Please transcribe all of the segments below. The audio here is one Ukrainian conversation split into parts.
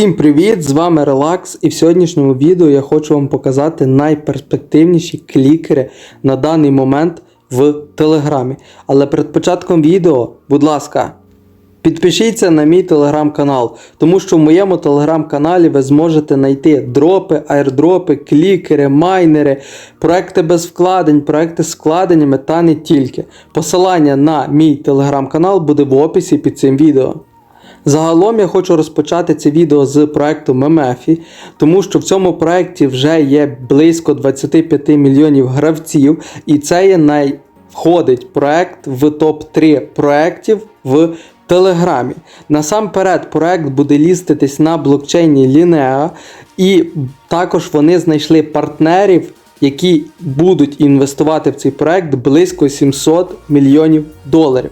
Всім привіт! З вами Relax і в сьогоднішньому відео я хочу вам показати найперспективніші клікери на даний момент в Телеграмі. Але перед початком відео, будь ласка, підпишіться на мій телеграм-канал, тому що в моєму телеграм-каналі ви зможете знайти дропи, айрдропи, клікери, майнери, проекти без вкладень, проекти з вкладеннями та не тільки. Посилання на мій телеграм-канал буде в описі під цим відео. Загалом я хочу розпочати це відео з проекту Мемефі, тому що в цьому проекті вже є близько 25 мільйонів гравців, і це є най... входить проект в топ-3 проєктів в Телеграмі. Насамперед, проект буде ліститись на блокчейні Linea, і також вони знайшли партнерів, які будуть інвестувати в цей проект близько 700 мільйонів доларів.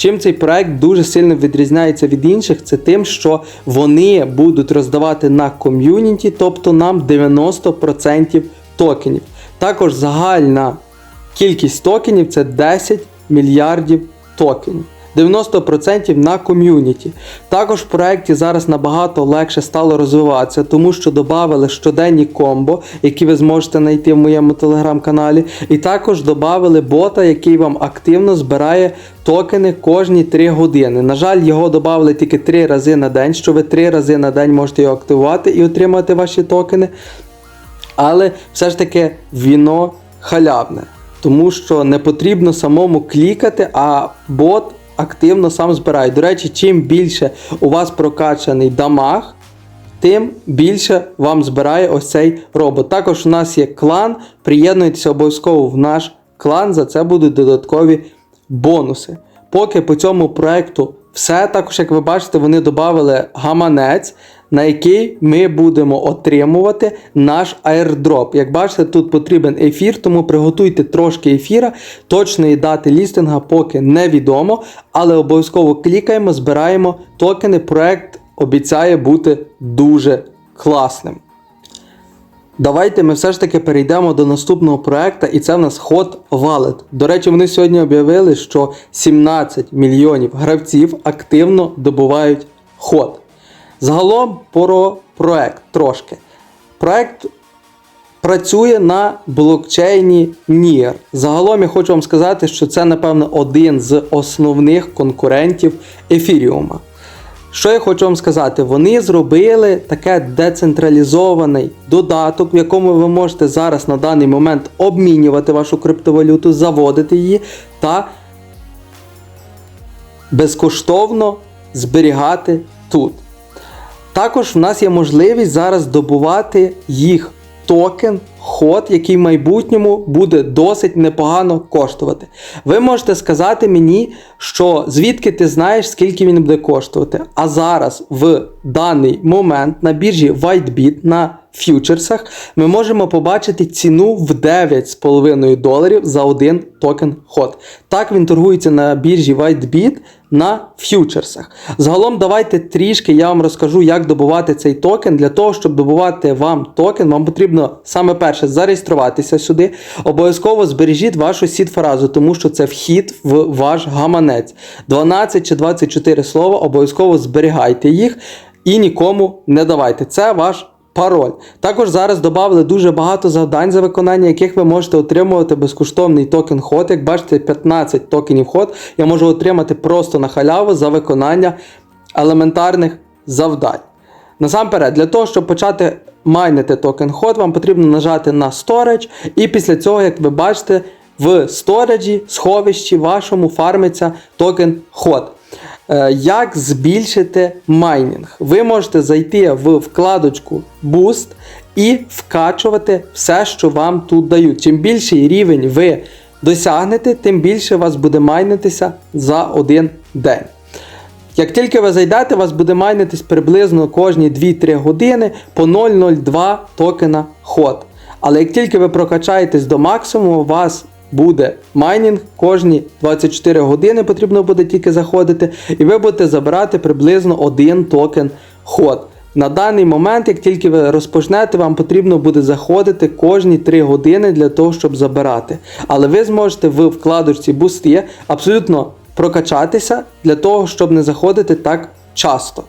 Чим цей проект дуже сильно відрізняється від інших, це тим, що вони будуть роздавати на ком'юніті, тобто нам 90% токенів. Також загальна кількість токенів це 10 мільярдів токенів. 90% на ком'юніті. Також в проєкті зараз набагато легше стало розвиватися, тому що додали щоденні комбо, які ви зможете знайти в моєму телеграм-каналі. І також додали бота, який вам активно збирає токени кожні 3 години. На жаль, його додали тільки 3 рази на день, що ви 3 рази на день можете його активувати і отримати ваші токени. Але все ж таки віно халявне. Тому що не потрібно самому клікати, а бот активно сам збирає. До речі, чим більше у вас прокачаний дамаг, тим більше вам збирає ось цей робот. Також у нас є клан. Приєднуйтеся обов'язково в наш клан, за це будуть додаткові бонуси. Поки по цьому проекту все, також, як ви бачите, вони додали гаманець, на який ми будемо отримувати наш airdrop. Як бачите, тут потрібен ефір, тому приготуйте трошки ефіра. Точної дати лістинга поки невідомо, але обов'язково клікаємо, збираємо токени. Проект обіцяє бути дуже класним. Давайте ми все ж таки перейдемо до наступного проекту, і це в нас Hot Wallet. До речі, вони сьогодні об'явили, що 17 мільйонів гравців активно добувають ход. Загалом про проект трошки. Проект працює на блокчейні NIR. Загалом я хочу вам сказати, що це, напевно, один з основних конкурентів Ефіріума. Що я хочу вам сказати? Вони зробили таке децентралізований додаток, в якому ви можете зараз на даний момент обмінювати вашу криптовалюту, заводити її та безкоштовно зберігати тут. Також в нас є можливість зараз добувати їх токен, ход, який в майбутньому буде досить непогано коштувати. Ви можете сказати мені, що звідки ти знаєш, скільки він буде коштувати. А зараз, в даний момент, на біржі WhiteBit на фьючерсах, ми можемо побачити ціну в 9,5 доларів за один токен ход. Так він торгується на біржі WhiteBit на фьючерсах. Загалом, давайте трішки я вам розкажу, як добувати цей токен. Для того, щоб добувати вам токен, вам потрібно саме перше зареєструватися сюди. Обов'язково збережіть вашу сід-фразу, тому що це вхід в ваш гаманець. 12 чи 24 слова, обов'язково зберігайте їх і нікому не давайте. Це ваш. Пароль. Також зараз додали дуже багато завдань, за виконання яких ви можете отримувати безкоштовний токен ход. Як бачите, 15 токенів ход я можу отримати просто на халяву за виконання елементарних завдань. Насамперед, для того, щоб почати майнити токен ход, вам потрібно нажати на Storage, і після цього, як ви бачите, в сториджі, сховищі вашому фармиться токен ход. Е, Як збільшити майнінг? Ви можете зайти в вкладочку Boost і вкачувати все, що вам тут дають. Чим більший рівень ви досягнете, тим більше вас буде майнитися за один день. Як тільки ви зайдете, вас буде майнитись приблизно кожні 2-3 години по 0,02 токена ход. Але як тільки ви прокачаєтесь до максимуму, вас буде майнінг кожні 24 години потрібно буде тільки заходити, і ви будете забирати приблизно один токен ход. На даний момент, як тільки ви розпочнете, вам потрібно буде заходити кожні 3 години для того, щоб забирати. Але ви зможете в вкладочці бусти абсолютно прокачатися для того, щоб не заходити так часто.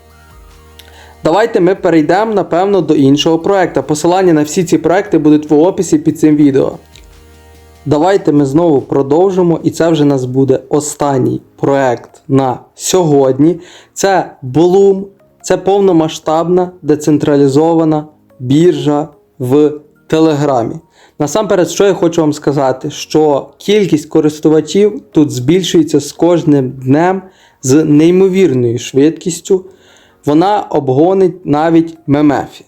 Давайте ми перейдемо, напевно, до іншого проекту. Посилання на всі ці проекти будуть в описі під цим відео. Давайте ми знову продовжимо, і це вже у нас буде останній проект на сьогодні. Це Bloom, це повномасштабна децентралізована біржа в Телеграмі. Насамперед, що я хочу вам сказати, що кількість користувачів тут збільшується з кожним днем з неймовірною швидкістю. Вона обгонить навіть мемефі.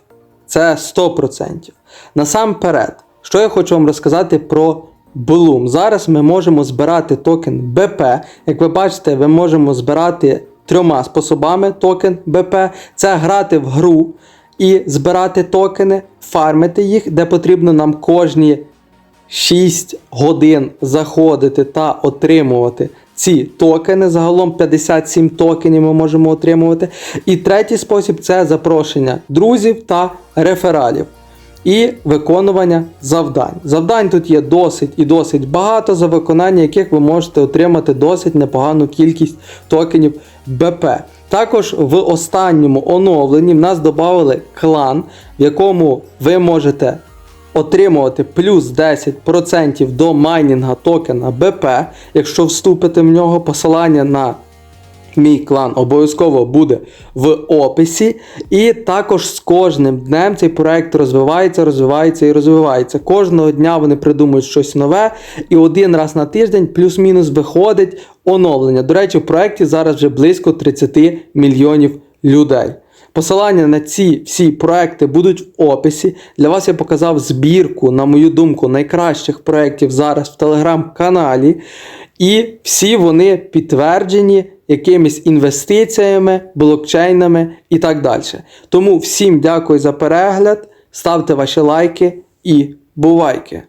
Це 100%. Насамперед, що я хочу вам розказати про Bloom. Зараз ми можемо збирати токен BP. Як ви бачите, ми можемо збирати трьома способами токен BP. Це грати в гру і збирати токени, фармити їх, де потрібно нам кожні 6 годин заходити та отримувати ці токени. Загалом 57 токенів ми можемо отримувати. І третій спосіб це запрошення друзів та рефералів. І виконування завдань. Завдань тут є досить і досить багато, за виконання яких ви можете отримати досить непогану кількість токенів БП. Також в останньому оновленні в нас додали клан, в якому ви можете отримувати плюс 10% до майнінга токена БП, якщо вступите в нього посилання на Мій клан обов'язково буде в описі. І також з кожним днем цей проект розвивається, розвивається і розвивається. Кожного дня вони придумують щось нове, і один раз на тиждень плюс-мінус виходить оновлення. До речі, в проєкті зараз вже близько 30 мільйонів людей. Посилання на ці всі проекти будуть в описі. Для вас я показав збірку, на мою думку, найкращих проєктів зараз в телеграм-каналі. І всі вони підтверджені якимись інвестиціями, блокчейнами і так далі. Тому всім дякую за перегляд, ставте ваші лайки і бувайки!